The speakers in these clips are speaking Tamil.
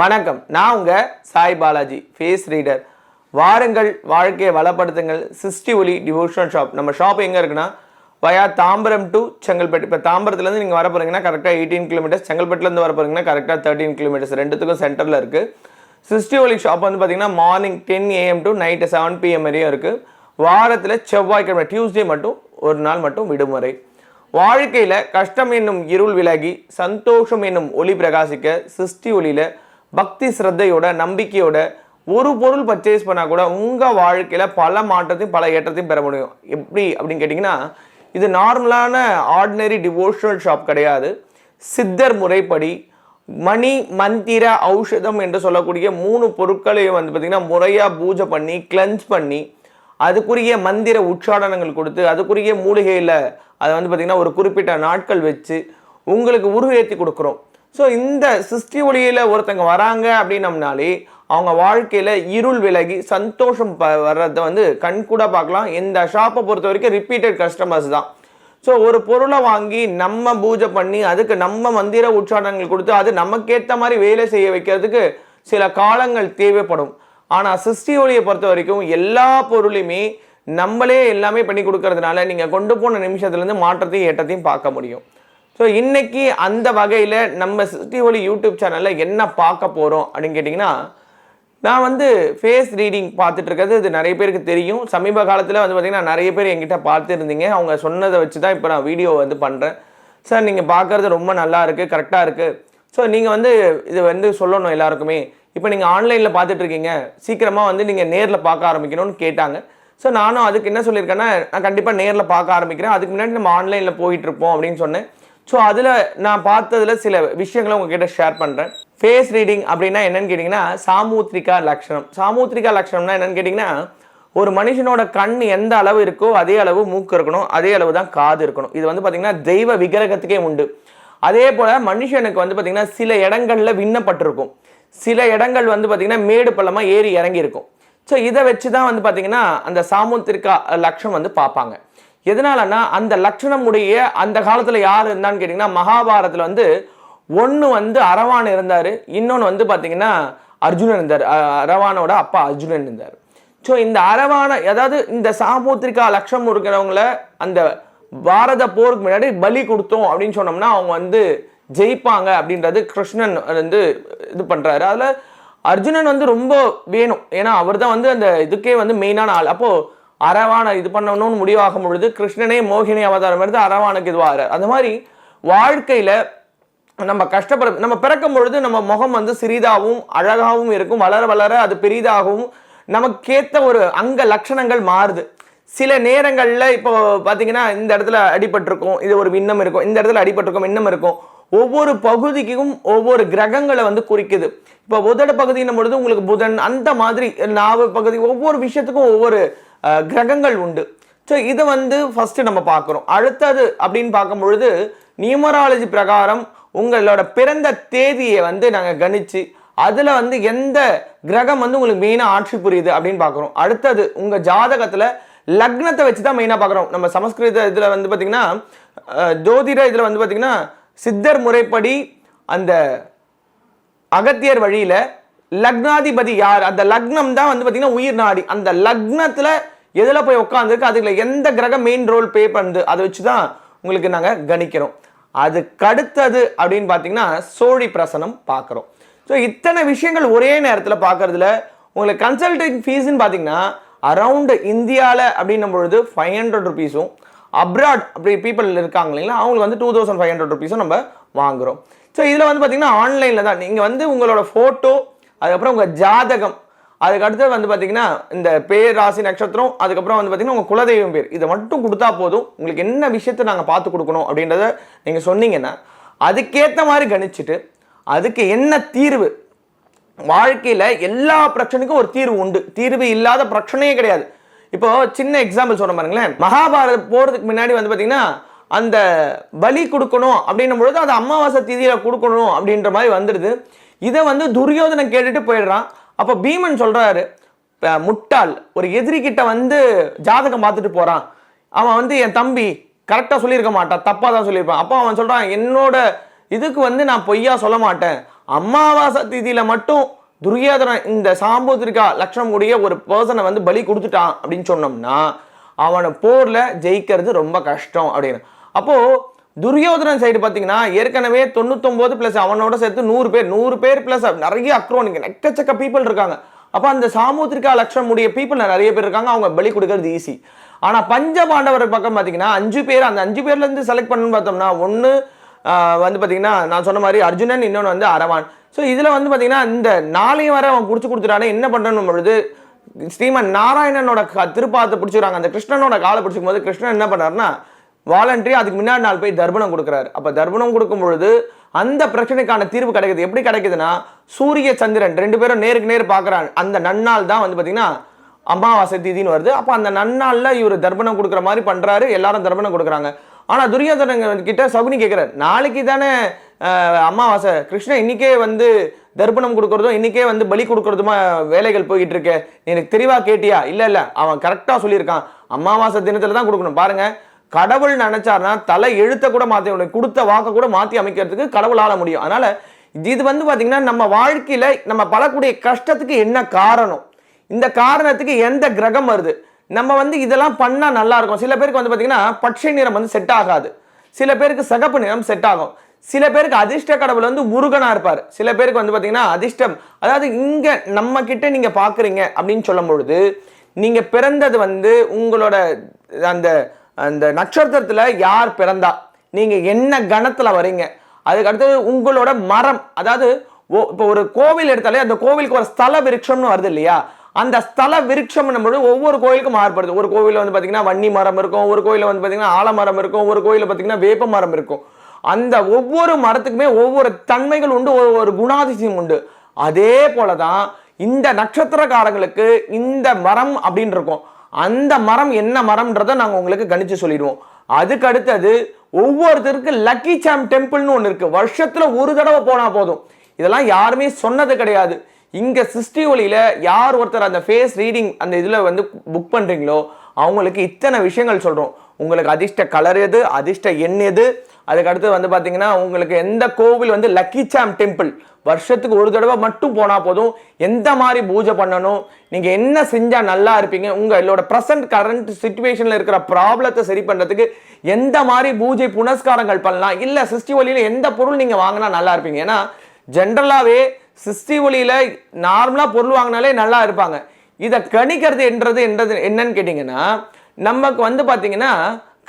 வணக்கம். நான் உங்கள் சாய் பாலாஜி ஃபேஸ் ரீடர் வாருங்கள் வாழ்க்கையை வளப்படுத்துங்கள். சிஸ்டி ஒலி டிவோஷனல் ஷாப் நம்ம ஷாப் எங்கே இருக்குன்னா வயா தாம்பரம் டு செங்கல்பட்டு. இப்போ தாம்பரத்துலேருந்து நீங்கள் வர போகிறீங்கன்னா கரெக்டாக எயிட்டீன் கிலோமீட்டர்ஸ் செங்கல்பட்டுலேருந்து வர போகிறீங்கன்னா கரெக்டாக தேர்ட்டீன் கிலோமீட்டர்ஸ் ரெண்டுத்துக்கும் சென்டரில் இருக்குது சிஸ்டி ஒலி ஷாப் வந்து பார்த்திங்கன்னா morning ten AM to night seven PM வரையும் இருக்குது வாரத்தில் செவ்வாய்க்கிழமை டியூஸ்டே மட்டும் ஒரு நாள் மட்டும் விடுமுறை. வாழ்க்கையில் கஷ்டம் என்னும் இருள் விலகி சந்தோஷம் என்னும் ஒளி பிரகாசிக்க சிஸ்டி ஒளியில் பக்தி சிரத்தையோட நம்பிக்கையோட ஒரு பொருள் பர்ச்சேஸ் பண்ணால் கூட உங்கள் வாழ்க்கையில் பல மாற்றத்தையும் பல ஏற்றத்தையும் பெற முடியும். எப்படி அப்படின்னு கேட்டிங்கன்னா இது நார்மலான ஆர்டினரி டிவோஷனல் ஷாப் கிடையாது. சித்தர் முறைப்படி மணி மந்திர ஔஷதம் என்று சொல்லக்கூடிய மூணு பொருட்களையும் வந்து பார்த்திங்கன்னா முறையாக பூஜை பண்ணி கிளென்ஸ் பண்ணி அதுக்குரிய மந்திர உச்சாடனங்கள் கொடுத்து அதுக்குரிய மூலிகையில் அதை வந்து பார்த்திங்கன்னா ஒரு குறிப்பிட்ட நாட்கள் வச்சு உங்களுக்கு உருவேற்றி கொடுக்குறோம். ஸோ இந்த சிருஷ்டி ஒளியில் ஒருத்தங்க வராங்க அப்படின்னம்னாலே அவங்க வாழ்க்கையில் இருள் விலகி சந்தோஷம் ப வர்றதை வந்து கண்கூட பார்க்கலாம். இந்த ஷாப்பை பொறுத்த வரைக்கும் ரிப்பீட்டட் கஸ்டமர்ஸ் தான். ஸோ ஒரு பொருளை வாங்கி நம்ம பூஜை பண்ணி அதுக்கு நம்ம மந்திர உச்சாரணங்கள் கொடுத்து அது நமக்கேற்ற மாதிரி வேலை செய்ய வைக்கிறதுக்கு சில காலங்கள் தேவைப்படும். ஆனால் சிருஷ்டி ஒளியை பொறுத்த வரைக்கும் எல்லா பொருளையுமே நம்மளே எல்லாமே பண்ணி கொடுக்கறதுனால நீங்கள் கொண்டு போன நிமிஷத்துலேருந்து மாற்றத்தையும் ஏற்றத்தையும் பார்க்க முடியும். ஸோ இன்னைக்கு அந்த வகையில் நம்ம சிருஷ்டி ஒளி யூடியூப் சேனலில் என்ன பார்க்க போகிறோம் அப்படின்னு கேட்டிங்கன்னா நான் வந்து ஃபேஸ் ரீடிங் பார்த்துட்டு இருக்கிறது இது நிறைய பேருக்கு தெரியும். சமீப காலத்தில் வந்து பார்த்திங்கன்னா நிறைய பேர் என்கிட்ட பார்த்துருந்தீங்க. அவங்க சொன்னதை வச்சு தான் இப்போ நான் வீடியோ வந்து பண்ணுறேன் சார் நீங்கள் பார்க்குறது ரொம்ப நல்லா இருக்குது கரெக்டாக இருக்குது ஸோ நீங்கள் வந்து இது வந்து சொல்லணும் எல்லாருக்குமே. இப்போ நீங்கள் ஆன்லைனில் பார்த்துட்ருக்கீங்க சீக்கிரமாக வந்து நீங்கள் நேரில் பார்க்க ஆரம்பிக்கணும்னு கேட்டாங்க. ஸோ நானும் அதுக்கு என்ன சொல்லியிருக்கேன்னா நான் கண்டிப்பாக நேரில் பார்க்க ஆரம்பிக்கிறேன். அதுக்கு முன்னாடி நம்ம ஆன்லைனில் போயிட்டுருப்போம் அப்படின்னு சொன்னேன். ஸோ அதில் நான் பார்த்ததுல சில விஷயங்களை உங்ககிட்ட ஷேர் பண்ணுறேன் ஃபேஸ் ரீடிங் அப்படின்னா என்னன்னு கேட்டிங்கன்னா சாமூத்ரிகா லக்ஷணம். சாமூத்ரிகா லக்ஷணம்னா என்னன்னு கேட்டிங்கன்னா ஒரு மனுஷனோட கண் எந்த அளவு இருக்கோ அதே அளவு மூக்கு இருக்கணும் அதே அளவு தான் காது இருக்கணும். இது வந்து பார்த்திங்கன்னா தெய்வ விக்கிரகத்துக்கே உண்டு. அதே போல் மனுஷனுக்கு வந்து பார்த்திங்கன்னா சில இடங்களில் விண்ணப்பட்டிருக்கும். சில இடங்கள் வந்து பார்த்திங்கன்னா மேடு பள்ளமாக ஏறி இறங்கி இருக்கும் ஸோ இதை வச்சு தான் வந்து பார்த்திங்கன்னா அந்த சாமுத்திரிகா லக்ஷம் வந்து பார்ப்பாங்க. எதனாலன்னா அந்த லட்சணம் உடைய அந்த காலத்தில் யார் இருந்தான்னு கேட்டிங்கன்னா மகாபாரத்தில் வந்து ஒன்று வந்து அரவான் இருந்தார் இன்னொன்று வந்து பார்த்தீங்கன்னா அர்ஜுனன் இருந்தார். அரவானோட அப்பா அர்ஜுனன் இருந்தார். ஸோ இந்த அரவான அதாவது இந்த சாமுத்திரிகா லட்சம் இருக்கிறவங்கள அந்த பாரத போருக்கு முன்னாடி பலி கொடுத்தோம் அப்படின்னு சொன்னோம்னா அவங்க வந்து ஜெயிப்பாங்க அப்படின்றது கிருஷ்ணன் வந்து இது பண்ணுறாரு அதில் அர்ஜுனன் வந்து ரொம்ப வேணும். ஏன்னா அவர் தான் வந்து அந்த இதுக்கே வந்து மெயினான ஆள். அப்போது அரவானை இது பண்ணணும்னு முடிவாகும் பொழுது கிருஷ்ணனே மோகினி அவதாரம் எடுத்து அரவானுக்கு இதுவாகிறார் அந்த மாதிரி வாழ்க்கையில் நம்ம கஷ்டப்பட நம்ம பிறக்கும் பொழுது நம்ம முகம் வந்து சிறிதாகவும் அழகாகவும் இருக்கும். வளர வளர அது பெரிதாகவும் நமக்கேற்ற ஒரு அங்க லட்சணங்கள் மாறுது. சில நேரங்களில் இப்போ பார்த்தீங்கன்னா இந்த இடத்துல அடிபட்டிருக்கும் இது ஒரு விண்ணம் இருக்கும் இந்த இடத்துல அடிபட்டிருக்கும் விண்ணம் இருக்கும். ஒவ்வொரு பகுதிக்கும் ஒவ்வொரு கிரகங்களை வந்து குறிக்குது. இப்போ உதட பகுதின்னும் பொழுது உங்களுக்கு புதன் அந்த மாதிரி நாவு பகுதி ஒவ்வொரு விஷயத்துக்கும் ஒவ்வொரு கிரகங்கள் உண்டு. ஸோ இதை வந்து ஃபஸ்ட்டு நம்ம பார்க்குறோம். அடுத்தது அப்படின்னு பார்க்கும் பொழுது நியூமராலஜி பிரகாரம் உங்களோட பிறந்த தேதியை வந்து நாங்கள் கணித்து அதில் வந்து எந்த கிரகம் வந்து உங்களுக்கு மெயினாக ஆட்சி புரியுது அப்படின்னு பார்க்குறோம். அடுத்தது உங்கள் ஜாதகத்தில் லக்னத்தை வச்சு தான் மெயினாக பார்க்குறோம். நம்ம சமஸ்கிருத இதில் வந்து பார்த்திங்கன்னா ஜோதிட இதில் வந்து பார்த்திங்கன்னா சித்தர் முறைப்படி அந்த அகத்தியர் வழியில் லக்னாதிபதி யார்? அந்த லக்னம் தான் வந்து பார்த்தீங்கன்னா உயிர் நாடி. அந்த லக்னத்தில் எதில் போய் உட்காந்துருக்கு அதுல எந்த கிரகம் மெயின் ரோல் பே பண்ணுது? அதை வச்சு தான் உங்களுக்கு நாங்கள் கணிக்கிறோம். அதுக்கு அடுத்தது அப்படின்னு பார்த்தீங்கன்னா சோழி பிரசனம் பார்க்குறோம் ஸோ இத்தனை விஷயங்கள் ஒரே நேரத்தில் பார்க்கறதுல உங்களுக்கு கன்சல்டிங் ஃபீஸ்ன்னு பார்த்தீங்கன்னா அரவுண்டு இந்தியாவில் அப்படின்னும் பொழுது ஃபைவ் ஹண்ட்ரட் ருபீஸும் அப்ராட் அப்படி பீப்புள் இருக்காங்க இல்லைங்களா அவங்களுக்கு வந்து டூ தௌசண்ட் ஃபைவ் ஹண்ட்ரட் ருபீஸும் நம்ம வாங்குறோம். ஸோ இதில் வந்து பார்த்தீங்கன்னா ஆன்லைனில் தான். நீங்கள் வந்து உங்களோட ஃபோட்டோ அதுக்கப்புறம் உங்கள் ஜாதகம் அதுக்கு அடுத்தது வந்து பார்த்தீங்கன்னா இந்த பேர் ராசி நட்சத்திரம் அதுக்கப்புறம் வந்து பார்த்தீங்கன்னா உங்கள் குலதெய்வம் பேர். இதை மட்டும் கொடுத்தா போதும். உங்களுக்கு என்ன விஷயத்தை நாங்கள் பார்த்து கொடுக்கணும் அப்படின்றத நீங்கள் சொன்னீங்கன்னா அதுக்கேற்ற மாதிரி கணிச்சுட்டு அதுக்கு என்ன தீர்வு? வாழ்க்கையில் எல்லா பிரச்சனைக்கும் ஒரு தீர்வு உண்டு. தீர்வு இல்லாத பிரச்சனையே கிடையாது. இப்போ சின்ன எக்ஸாம்பிள் சொல்ல பாருங்களேன். மகாபாரதம் போகிறதுக்கு முன்னாடி வந்து பார்த்தீங்கன்னா அந்த பலி கொடுக்கணும் அப்படின்னும் பொழுது அது அமாவாசை திதியில் கொடுக்கணும் அப்படின்ற மாதிரி வந்துடுது. இதை வந்து துரியோதனை கேட்டுட்டு போயிடுறான். அப்போ பீமன் சொல்கிறாரு முட்டாள் ஒரு எதிரிக்கிட்ட வந்து ஜாதகம் பார்த்துட்டு போகிறான் அவன் வந்து என் தம்பி கரெக்டாக சொல்லியிருக்க மாட்டான் தப்பாக தான் சொல்லியிருப்பான். அப்போ அவன் சொல்கிறான் என்னோட இதுக்கு வந்து நான் பொய்யா சொல்ல மாட்டேன். அமாவாசை திதியில் மட்டும் துரியோதனன் இந்த சாம்புத்திரிகா லட்சணம் கூடிய ஒரு பர்சனை வந்து பலி கொடுத்துட்டான். அப்படின்னு சொன்னோம்னா அவனை போரில் ஜெயிக்கிறது ரொம்ப கஷ்டம் அப்படின்னு. அப்போது துரியோதனன் சைடு பார்த்தீங்கன்னா ஏற்கனவே தொண்ணூத்தொம்போது பிளஸ் அவனோட சேர்த்து நூறு பேர் நூறு பேர் பிளஸ் நிறைய அக்ரோனிங்க எக்கச்சக்க பீப்புள் இருக்காங்க. அப்போ அந்த சாமுத்திரிகா லட்சம் உடைய பீப்புள் நிறைய பேர் இருக்காங்க அவங்க பலி கொடுக்கறது ஈஸி ஆனால் பஞ்ச பாண்டவர் பக்கம் பார்த்தீங்கன்னா அஞ்சு பேர் அந்த அஞ்சு பேர்ல இருந்து செலக்ட் பண்ணணும்னு பார்த்தோம்னா ஒன்று வந்து பார்த்தீங்கன்னா நான் சொன்ன மாதிரி அர்ஜுனன் இன்னொன்று வந்து அரவான். ஸோ இதில் வந்து பார்த்தீங்கன்னா இந்த நாளையும் வரை அவன் பிடிச்சி கொடுத்துட்டானே என்ன பண்ணுறணும் பொழுது ஸ்ரீமன் நாராயணனோட க- திருப்பாதத்தை அந்த கிருஷ்ணனோட காலை பிடிச்சிக்கும் போது கிருஷ்ணன் என்ன பண்ணார்னா வாலண்டரி அதுக்கு முன்னாடி நாள் போய் தர்ப்பணம் கொடுக்குறாரு. அப்போ தர்ப்பணம் கொடுக்கும் பொழுது அந்த பிரச்சனைக்கான தீர்வு கிடைக்குது. எப்படி கிடைக்குதுன்னா சூரிய சந்திரன் ரெண்டு பேரும் நேருக்கு நேர் பார்க்குறாங்க. அந்த நன்னாள் தான் வந்து பார்த்தீங்கன்னா அமாவாசை தீதின்னு வருது. அப்போ அந்த நன்னாளில் இவர் தர்ப்பணம் கொடுக்குற மாதிரி பண்ணுறாரு எல்லாரும் தர்ப்பணம் கொடுக்குறாங்க. ஆனால் துரியோதனன் கிட்ட சகுனி கேட்குறாரு நாளைக்கு தானே அமாவாசை. கிருஷ்ணன் இன்னைக்கே வந்து தர்ப்பணம் கொடுக்குறதும் இன்னைக்கே வந்து பலி கொடுக்குறதுமா வேலைகள் போய்கிட்டு இருக்கு. எனக்கு தெளிவாக கேட்டியா? இல்லை இல்லை. அவன் கரெக்டாக சொல்லியிருக்கான். அமாவாசை தினத்தில் தான் கொடுக்கணும். பாருங்கள் கடவுள் நினைச்சார்னா தலை எழுத்த கூட மாற்றி முடியும் கொடுத்த வாக்க கூட மாற்றி அமைக்கிறதுக்கு கடவுளால் முடியும். அதனால் இது வந்து பார்த்திங்கன்னா நம்ம வாழ்க்கையில் நம்ம படக்கூடிய கஷ்டத்துக்கு என்ன காரணம்? இந்த காரணத்துக்கு எந்த கிரகம் வருது? நம்ம வந்து இதெல்லாம் பண்ணால் நல்லாயிருக்கும் சில பேருக்கு வந்து பார்த்திங்கன்னா பச்சை நிறம் வந்து செட் ஆகாது. சில பேருக்கு சிகப்பு நிறம் செட் ஆகும். சில பேருக்கு அதிர்ஷ்ட கடவுள் வந்து முருகனா இருப்பார். சில பேருக்கு வந்து பார்த்திங்கன்னா அதிர்ஷ்டம். அதாவது இங்கே நம்ம கிட்ட நீங்கள் பார்க்குறீங்க அப்படின்னு சொல்லும் பொழுது நீங்கள் பிறந்தது வந்து உங்களோட அந்த அந்த நட்சத்திரத்தில் யார் பிறந்தா? நீங்கள் என்ன கணத்தில் வரீங்க அதுக்கு அடுத்தது உங்களோட மரம் அதாவது ஓ- இப்போ ஒரு கோவில் எடுத்தாலே அந்த கோவிலுக்கு ஒரு ஸ்தல விருட்சம்னு வருது இல்லையா? அந்த ஸ்தல விருட்சம் நம்மளோட ஒவ்வொரு கோயிலுக்கும் மாறுபடுது. ஒரு கோவிலில் வந்து பார்த்தீங்கன்னா வன்னி மரம் இருக்கும் ஒரு கோயிலில் வந்து பார்த்தீங்கன்னா ஆலமரம் இருக்கும் ஒரு கோயிலில் பார்த்தீங்கன்னா வேப்ப மரம் இருக்கும். அந்த ஒவ்வொரு மரத்துக்குமே ஒவ்வொரு தன்மைகள் உண்டு ஒவ்வொரு குணாதிசயம் உண்டு. அதே போலதான் இந்த நட்சத்திரக்காரங்களுக்கு இந்த மரம் அப்படின்னு இருக்கும். அந்த மரம் என்ன மரம்ன்றதை நாங்கள் உங்களுக்கு கணிச்சு சொல்லிடுவோம். அதுக்கு அடுத்தது ஒவ்வொருத்தருக்கு லக்கி சாம் டெம்பிள்னு ஒன்று இருக்கு. வருஷத்துல ஒரு தடவை போனா போதும். இதெல்லாம் யாருமே சொன்னது கிடையாது. இங்க சிஸ்டி ஒளியில யார் ஒருத்தர் அந்த ஃபேஸ் ரீடிங் அந்த இதில் வந்து புக் பண்றீங்களோ அவங்களுக்கு இத்தனை விஷயங்கள் சொல்கிறோம் உங்களுக்கு அதிர்ஷ்ட கலர் எது அதிர்ஷ்ட எண் எது? அதுக்கு அடுத்து வந்து பார்த்தீங்கன்னா உங்களுக்கு எந்த கோவில் வந்து லக்கி சாம் டெம்பிள் வருஷத்துக்கு ஒரு தடவை மட்டும் போனால் போதும். எந்த மாதிரி பூஜை பண்ணணும்? நீங்கள் என்ன செஞ்சால் நல்லா இருப்பீங்க? உங்களோட ப்ரெசன்ட் கரண்ட் சுச்சுவேஷனில் இருக்கிற ப்ராப்ளத்தை சரி பண்ணுறதுக்கு எந்த மாதிரி பூஜை புனஸ்காரங்கள் பண்ணலாம்? இல்லை சிருஷ்டி ஒலியில் எந்த பொருள் நீங்கள் வாங்கினா நல்லா இருப்பீங்க? ஏன்னா ஜென்ரலாகவே சிருஷ்டி ஒளியில் நார்மலாக பொருள் வாங்கினாலே நல்லா இருப்பாங்க. இதை கணிக்கிறது என்றது என்றது என்னன்னு கேட்டிங்கன்னா நமக்கு வந்து பார்த்தீங்கன்னா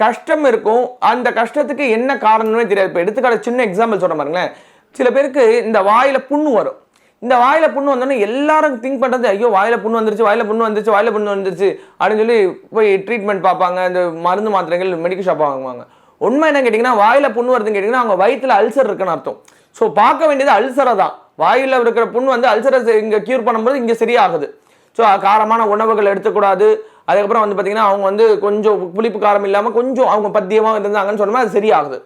கஷ்டம் இருக்கும். அந்த கஷ்டத்துக்கு என்ன காரணம்னு தெரியாது. இப்போ எடுத்துக்காட்டு சின்ன எக்ஸாம்பிள் சொல்ற பாருங்களேன். சில பேருக்கு இந்த வாயில் புண்ணு வரும். இந்த வாயில் புண்ணு வந்தோடனே எல்லாரும் திங்க் பண்ணுறது ஐயோ வாயில் புண்ணு வந்துருச்சு வாயில் புண்ணு வந்துருச்சு வாயில் புண்ணு வந்துருச்சு அப்படின்னு சொல்லி போய் ட்ரீட்மெண்ட் பார்ப்பாங்க. இந்த மருந்து மாத்திரைகள் மெடிக்கல் ஷாப் வாங்குவாங்க. உண்மை என்ன கேட்டிங்கன்னா வாயில் புண்ணு வருதுன்னு கேட்டிங்கன்னா அவங்க வயிற்றில் அல்சர் இருக்குன்னு அர்த்தம். ஸோ பார்க்க வேண்டியது அல்சரை தான் வாயில் இருக்கிற புண்ணு வந்து அல்சரை இங்கே க்யூர் பண்ணும்போது இங்கே சரியாகுது. ஸோ காரமான உணவுகள் எடுத்துக்கூடாது. அதுக்கப்புறம் வந்து பார்த்தீங்கன்னா அவங்க வந்து கொஞ்சம் புளிப்பு காரம் இல்லாமல் கொஞ்சம் அவங்க பத்தியமாக இருந்தாங்கன்னு சொன்னோம்னா அது சரியாகுது.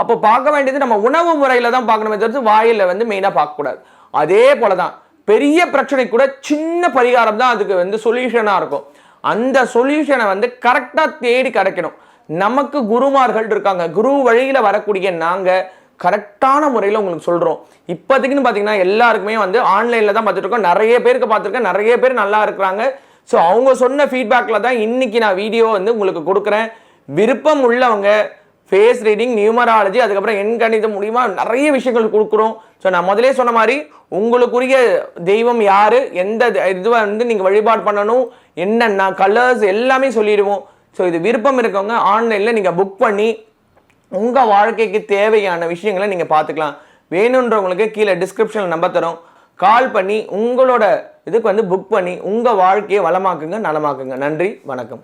அப்போ பார்க்க வேண்டியது நம்ம உணவு முறையில் தான் பார்க்கணுமே தவிர்த்து வாயில் வந்து மெயினாக பார்க்கக்கூடாது. அதே போல தான் பெரிய பிரச்சனை கூட சின்ன பரிகாரம் தான் அதுக்கு வந்து சொல்யூஷனாக இருக்கும். அந்த சொல்யூஷனை வந்து கரெக்டாக தேடி கிடைக்கணும். நமக்கு குருமார்கள் இருக்காங்க. குரு வழியில் வரக்கூடிய நாங்கள் கரெக்டான முறையில் உங்களுக்கு சொல்கிறோம் இப்போதைக்குன்னு பார்த்தீங்கன்னா எல்லாருக்குமே வந்து ஆன்லைனில் தான் பார்த்துட்ருக்கோம் நிறைய பேருக்கு பார்த்துருக்கேன் நிறைய பேர் நல்லா இருக்கிறாங்க. ஸோ அவங்க சொன்ன ஃபீட்பேக்கில் தான் இன்னைக்கு நான் வீடியோ வந்து உங்களுக்கு கொடுக்குறேன். விருப்பம் உள்ளவங்க ஃபேஸ் ரீடிங் நியூமராலஜி அதுக்கப்புறம் எண் கணிதம் மூலிமா நிறைய விஷயங்கள் கொடுக்குறோம். ஸோ நான் முதலே சொன்ன மாதிரி உங்களுக்குரிய தெய்வம் யார்? எந்த இதுவாக வந்து நீங்கள் வழிபாடு பண்ணணும்? என்னென்ன கலர்ஸ் எல்லாமே சொல்லிடுவோம். ஸோ இது விருப்பம் இருக்கவங்க ஆன்லைனில் நீங்கள் புக் பண்ணி உங்கள் வாழ்க்கைக்கு தேவையான விஷயங்களை நீங்கள் பார்த்துக்கலாம். வேணுன்றவங்களுக்கு கீழே டிஸ்கிரிப்ஷனில் நம்ப தரோம். கால் பண்ணி உங்களோட இதுக்கு வந்து புக் பண்ணி உங்கள் வாழ்க்கையை வளமாக்குங்க நலமாக்குங்க. நன்றி வணக்கம்.